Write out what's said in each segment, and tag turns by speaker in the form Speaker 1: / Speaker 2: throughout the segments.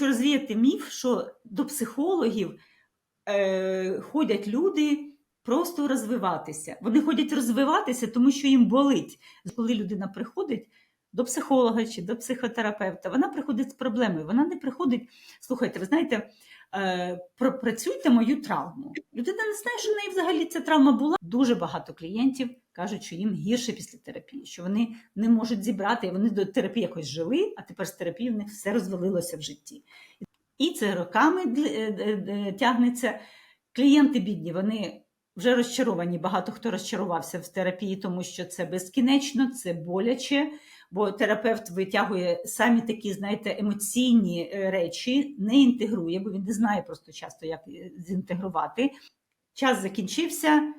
Speaker 1: хочу розвіяти міф, що до психологів е, ходять люди просто розвиватися. Вони ходять розвиватися, тому що їм болить. Коли людина приходить до психолога чи до психотерапевта, вона приходить з проблемою. Вона не приходить, слухайте, ви знаєте, е, пропрацюйте мою травму. Людина не знає, що в неї взагалі ця травма була. Дуже багато клієнтів кажуть, що їм гірше після терапії, що вони не можуть зібрати, вони до терапії якось жили, а тепер з терапії в них все розвалилося в житті. І це роками е, е, е, тягнеться. Клієнти бідні, вони вже розчаровані. Багато хто розчарувався в терапії, тому що це безкінечно, це боляче, бо терапевт витягує самі такі, знаєте, емоційні речі, не інтегрує, бо він не знає просто часто, як зінтегрувати. Час закінчився.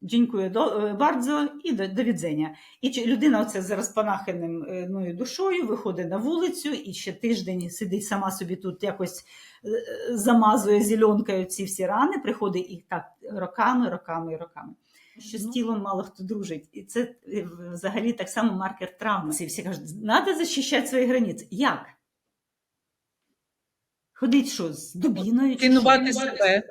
Speaker 1: Дякую до бардзо і до, до відзення. І чи- людина оце з розпанаханим е, ну, душою виходить на вулицю і ще тиждень сидить сама собі тут якось е, замазує зеленкою ці всі рани, приходить і так роками, роками і роками. Що з тілом мало хто дружить. І це е, взагалі так само маркер травми. Всі, всі кажуть, треба захищати свої границі. Як? Ходить що, з дубіною? чи?
Speaker 2: Цінувати себе,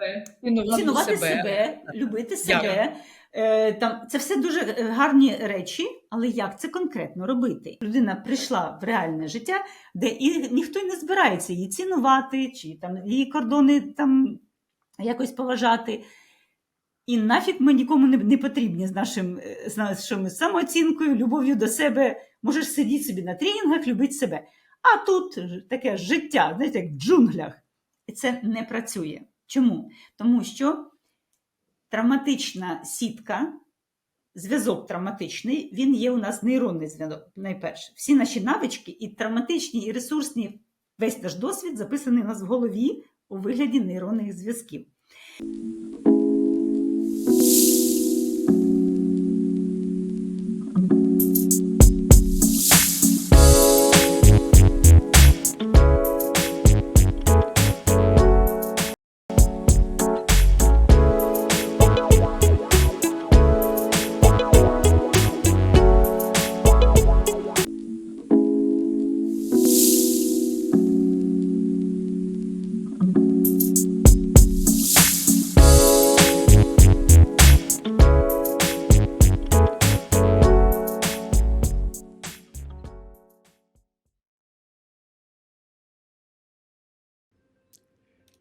Speaker 2: цінувати,
Speaker 1: цінувати
Speaker 2: себе.
Speaker 1: себе, любити
Speaker 2: Як?
Speaker 1: себе. Е, Там це все дуже е, гарні речі, але як це конкретно робити? Людина прийшла в реальне життя, де і ніхто не збирається її цінувати, чи там її кордони там якось поважати. І нафіг ми нікому не, потрібні з нашим е, з нашою самооцінкою, любов'ю до себе. Можеш сидіти собі на тренінгах, любити себе. А тут таке життя, знаєте, як в джунглях. І це не працює. Чому? Тому що травматична сітка, зв'язок травматичний, він є у нас нейронний зв'язок, найперше. Всі наші навички, і травматичні, і ресурсні, весь наш досвід записаний у нас в голові у вигляді нейронних зв'язків.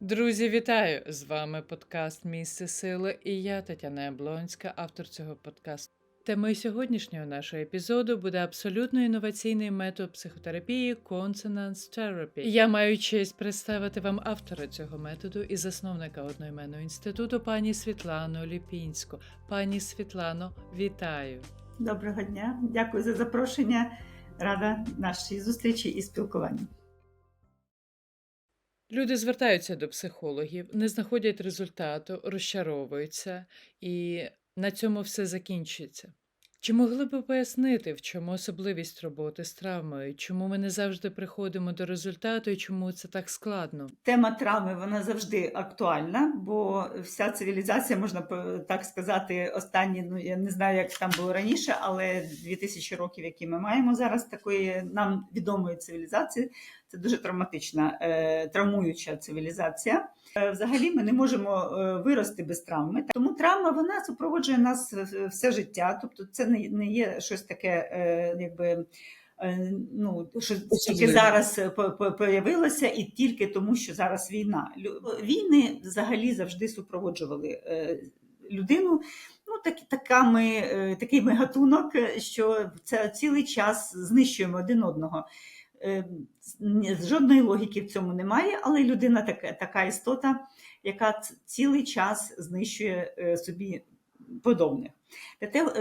Speaker 2: Друзі, вітаю! З вами подкаст Місце сили і я, Тетяна Яблонська, автор цього подкасту. Темою сьогоднішнього нашого епізоду буде абсолютно інноваційний метод психотерапії Consonance Therapy. Я маю честь представити вам автора цього методу і засновника одноіменного інституту пані Світлану Ліпінську. Пані Світлано, вітаю!
Speaker 1: Доброго дня, дякую за запрошення. Рада нашій зустрічі і спілкуванню.
Speaker 2: Люди звертаються до психологів, не знаходять результату, розчаровуються, і на цьому все закінчується. Чи могли б ви пояснити, в чому особливість роботи з травмою, чому ми не завжди приходимо до результату і чому це так складно?
Speaker 1: Тема травми вона завжди актуальна, бо вся цивілізація, можна так сказати, останні, ну я не знаю, як там було раніше, але 2000 років, які ми маємо зараз, такої нам відомої цивілізації, це дуже травматична, е, травмуюча цивілізація. Е, Взагалі ми не можемо е, вирости без травми. Тому травма вона супроводжує нас е, все життя. Тобто, це не, є щось таке, якби. Ну, що тільки зараз по- по- появилося, і тільки тому, що зараз війна. Війни взагалі завжди супроводжували людину. Ну, так, така ми, такий ми гатунок, що це цілий час знищуємо один одного. Е, Жодної логіки в цьому немає, але людина така, така істота, яка цілий час знищує е, собі подобних.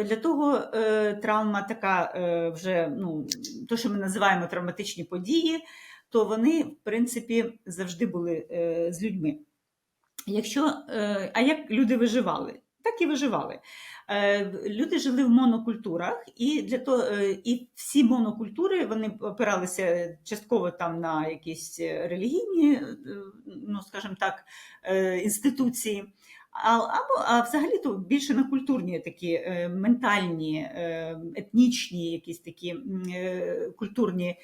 Speaker 1: Для, того е, травма така вже, ну, то, що ми називаємо травматичні події, то вони, в принципі, завжди були з людьми. Якщо, а як люди виживали? Так і виживали. Е, Люди жили в монокультурах, і для того, е, і всі монокультури вони опиралися частково там на якісь е, релігійні, ну скажімо так, інституції. А, або а взагалі то більше на культурні такі ментальні, етнічні, якісь такі культурні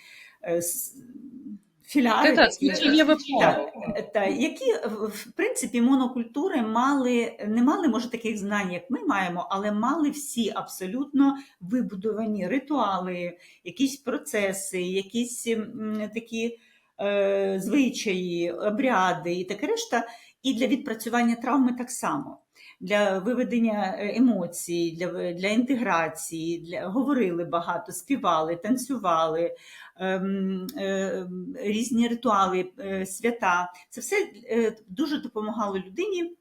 Speaker 1: філяри,
Speaker 2: Та-та, свідчення
Speaker 1: так, та, які в в принципі монокультури мали, не мали, може, таких знань, як ми маємо, але мали всі абсолютно вибудовані ритуали, якісь процеси, якісь м, такі е, звичаї, обряди і таке решта. І для відпрацювання травми так само. Для виведення е, емоцій, для, для інтеграції, для говорили багато, співали, танцювали, ем, е, різні ритуали, е, свята. Це все е, дуже допомагало людині,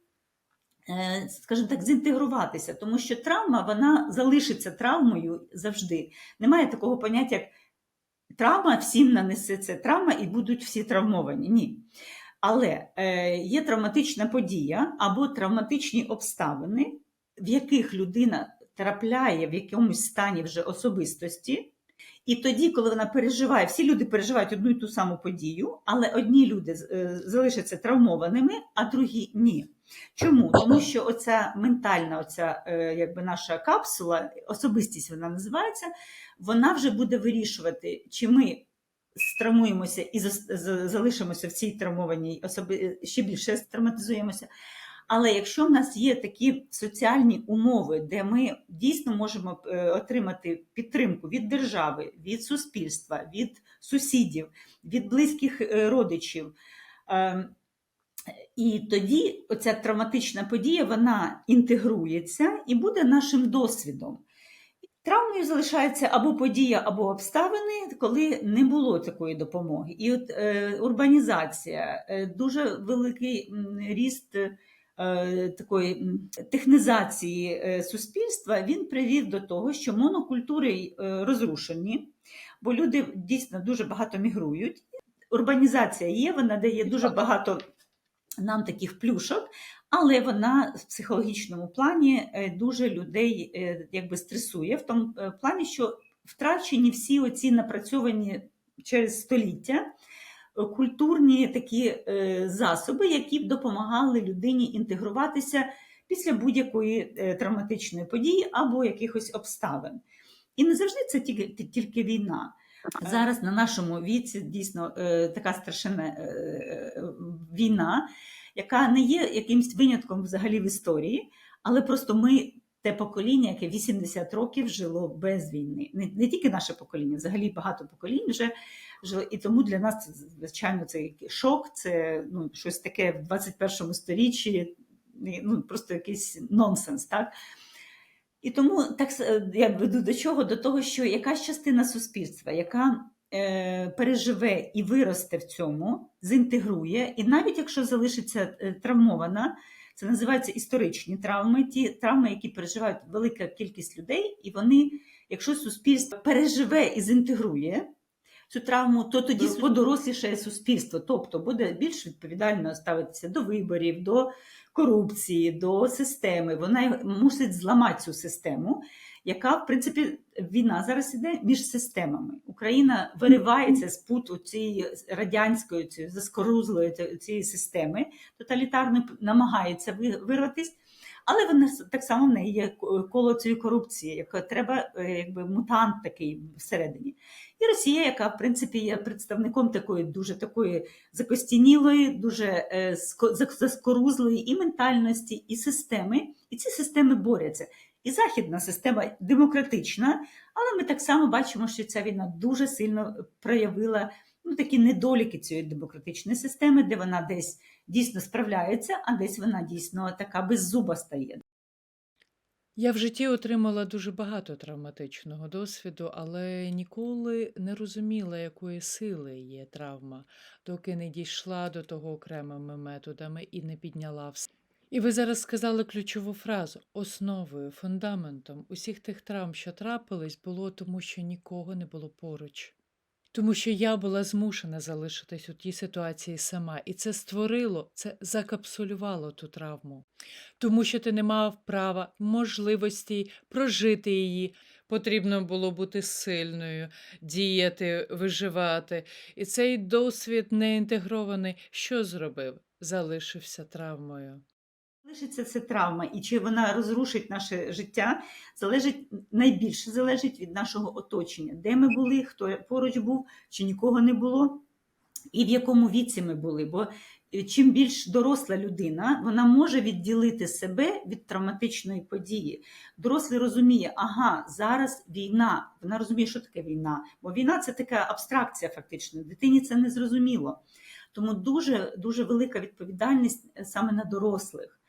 Speaker 1: е, скажімо так, зінтегруватися, тому що травма вона залишиться травмою завжди. Немає такого поняття, як травма всім нанесе це травма і будуть всі травмовані. Ні. Але е, є травматична подія або травматичні обставини, в яких людина трапляє в якомусь стані вже особистості. І тоді, коли вона переживає, всі люди переживають одну і ту саму подію, але одні люди е, залишаться травмованими, а другі ні. Чому? Тому що оця ментальна, оця е, якби наша капсула, особистість вона називається, вона вже буде вирішувати, чи ми стравмуємося і залишимося в цій травмованій особи, ще більше травматизуємося. Але якщо в нас є такі соціальні умови, де ми дійсно можемо е, отримати підтримку від держави, від суспільства, від сусідів, від близьких е, родичів, е, і тоді оця травматична подія вона інтегрується і буде нашим досвідом. Травмою залишається або подія, або обставини, коли не було такої допомоги. І от е, урбанізація, е, дуже великий ріст е, такої технізації е, суспільства, він привів до того, що монокультури е, розрушені, бо люди дійсно дуже багато мігрують. Урбанізація є, вона дає дуже багато нам таких плюшок, але вона в психологічному плані е, дуже людей е, якби стресує, в тому е, плані, що втрачені всі оці напрацьовані через століття культурні такі засоби, які б допомагали людині інтегруватися після будь-якої травматичної події або якихось обставин. І не завжди це тільки, тільки війна. Зараз на нашому віці дійсно така страшенна е, війна, яка не є якимсь винятком взагалі в історії, але просто ми те покоління, яке 80 років жило без війни. Не, не тільки наше покоління, взагалі багато поколінь вже жило. І тому для нас це звичайно це шок, це ну, щось таке в 21 сторіччі, ну просто якийсь нонсенс, так? І тому так я веду до чого? До того, що якась частина суспільства, яка е, переживе і виросте в цьому, зінтегрує, і навіть якщо залишиться е, травмована, це називається історичні травми, ті травми, які переживають велика кількість людей, і вони, якщо суспільство переживе і зінтегрує цю травму, то тоді подорослішає суспільство, тобто буде більш відповідально ставитися до виборів, до корупції, до системи. Вона мусить зламати цю систему, яка, в принципі, війна зараз іде між системами. Україна виривається з пут цієї радянської, цієї заскорузлої цієї системи, тоталітарної, намагається ви- вирватися. Але вона так само в неї є коло цієї корупції, яка треба, е, якби мутант такий всередині. І Росія, яка в принципі є представником такої дуже такої закостянілої, дуже е, заскорузлої і ментальності, і системи. І ці системи борються. І західна система демократична, але ми так само бачимо, що ця війна дуже сильно проявила ну, такі недоліки цієї демократичної системи, де вона десь дійсно справляється, а десь вона дійсно така беззуба стає.
Speaker 2: Я в житті отримала дуже багато травматичного досвіду, але ніколи не розуміла, якої сили є травма, доки не дійшла до того окремими методами і не підняла все. І ви зараз сказали ключову фразу: основою, фундаментом усіх тих травм, що трапились, було тому, що нікого не було поруч. Тому що я була змушена залишитись у тій ситуації сама, і це створило, це закапсулювало ту травму. Тому що ти не мав права, можливості прожити її. Потрібно було бути сильною, діяти, виживати. І цей досвід неінтегрований, що зробив? Залишився травмою.
Speaker 1: Лишиться це травма, і чи вона розрушить наше життя, залежить найбільше залежить від нашого оточення, де ми були, хто поруч був, чи нікого не було. і в якому віці ми були. Бо е, чим більш доросла людина, вона може відділити себе від травматичної події. Дорослий розуміє, ага, зараз війна. Вона розуміє, що таке війна. Бо війна це така абстракція, фактично. Дитині це не зрозуміло. Тому дуже дуже велика відповідальність е, саме на дорослих.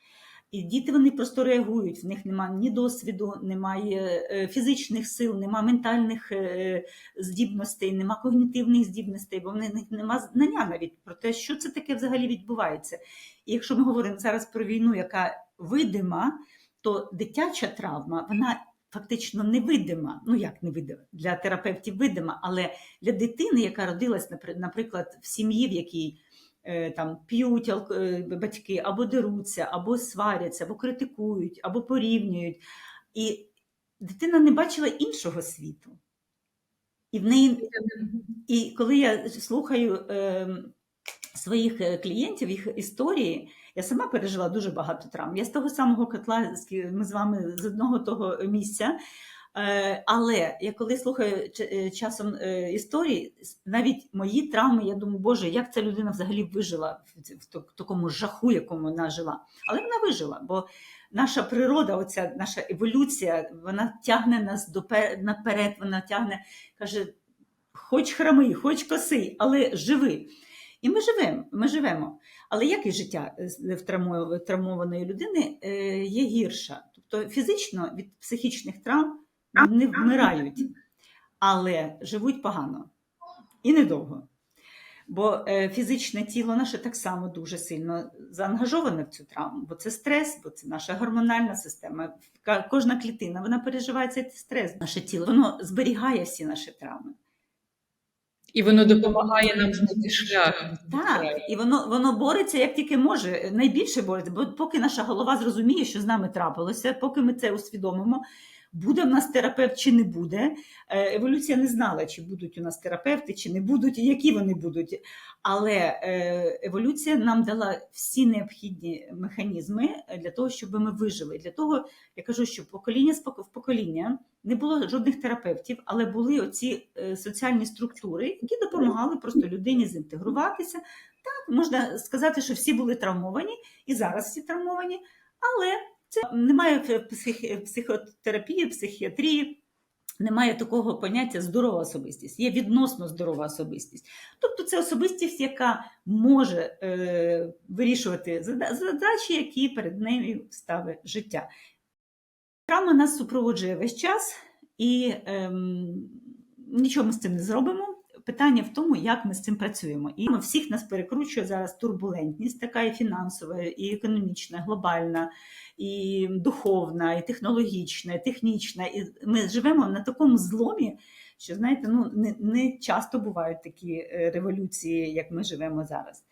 Speaker 1: І діти вони просто реагують. В них немає ні досвіду, немає е, фізичних сил, немає ментальних е, здібностей, немає когнітивних здібностей, бо в них немає знання навіть про те, що це таке взагалі відбувається. І якщо ми говоримо зараз про війну, яка видима, то дитяча травма, вона фактично невидима. Ну як невидима? Для терапевтів видима, але для дитини, яка родилась, напри- наприклад, в сім'ї, в якій там п'ють е, батьки, або деруться, або сваряться, або критикують, або порівнюють. І дитина не бачила іншого світу. І в неї і коли я слухаю е, своїх е, клієнтів, їх історії, я сама пережила дуже багато травм. Я з того самого котла, ми з вами з одного того місця. Е, але я коли слухаю е, часом е, історії, навіть мої травми, я думаю, Боже, як ця людина взагалі вижила в, такому жаху, якому вона жила. Але вона вижила, бо наша природа, оця наша еволюція, вона тягне нас наперед, вона тягне, каже, хоч храми, хоч коси, але живи. І ми живемо, ми живемо. Але як і життя травмованої людини є гірша. Тобто фізично від психічних травм не вмирають, але живуть погано і недовго. Бо е, фізичне тіло наше так само дуже сильно заангажоване в цю травму, бо це стрес, бо це наша гормональна система. Кожна клітина вона переживає цей стрес. Наше тіло воно зберігає всі наші травми.
Speaker 2: І воно допомагає нам знайти шлях.
Speaker 1: Так, і воно, воно бореться як тільки може, найбільше бореться, бо поки наша голова зрозуміє, що з нами трапилося, поки ми це усвідомимо, буде в нас терапевт чи не буде. Е, Еволюція не знала, чи будуть у нас терапевти, чи не будуть, і які вони будуть. Але е, еволюція нам дала всі необхідні механізми для того, щоб ми вижили. Для того, я кажу, що покоління в покоління не було жодних терапевтів, але були оці е, соціальні структури, які допомагали просто людині зінтегруватися. Так, можна сказати, що всі були травмовані, і зараз всі травмовані, але це немає псих- психотерапії, психіатрії. Немає такого поняття здорова особистість, є відносно здорова особистість. Тобто це особистість, яка може е, вирішувати задачі, які перед нею ставить життя. Травма нас супроводжує весь час, і ем, нічого ми з цим не зробимо. Питання в тому, як ми з цим працюємо. І всіх нас перекручує зараз турбулентність, така і фінансова, і економічна, глобальна, і духовна, і технологічна, і технічна. І ми живемо на такому зломі, що знаєте, ну не, не часто бувають такі е, революції, як ми живемо зараз.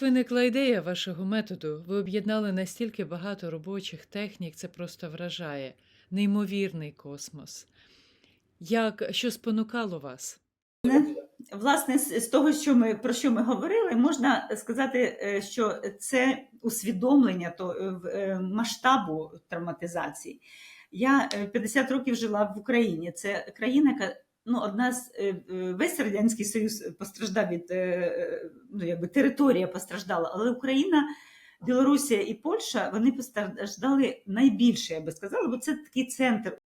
Speaker 2: Виникла ідея вашого методу? Ви об'єднали настільки багато робочих технік, це просто вражає. Неймовірний космос. Як що спонукало вас?
Speaker 1: Власне, з того, що ми про що ми говорили, можна сказати, е, що це усвідомлення то е, е, масштабу травматизації. Я е, 50 років жила в Україні. Це країна, яка ну, одна з е, е, весь радянський союз постраждав від е, ну, якби територія постраждала, але Україна. Білорусія і Польща вони постраждали найбільше, я би сказала, бо це такий центр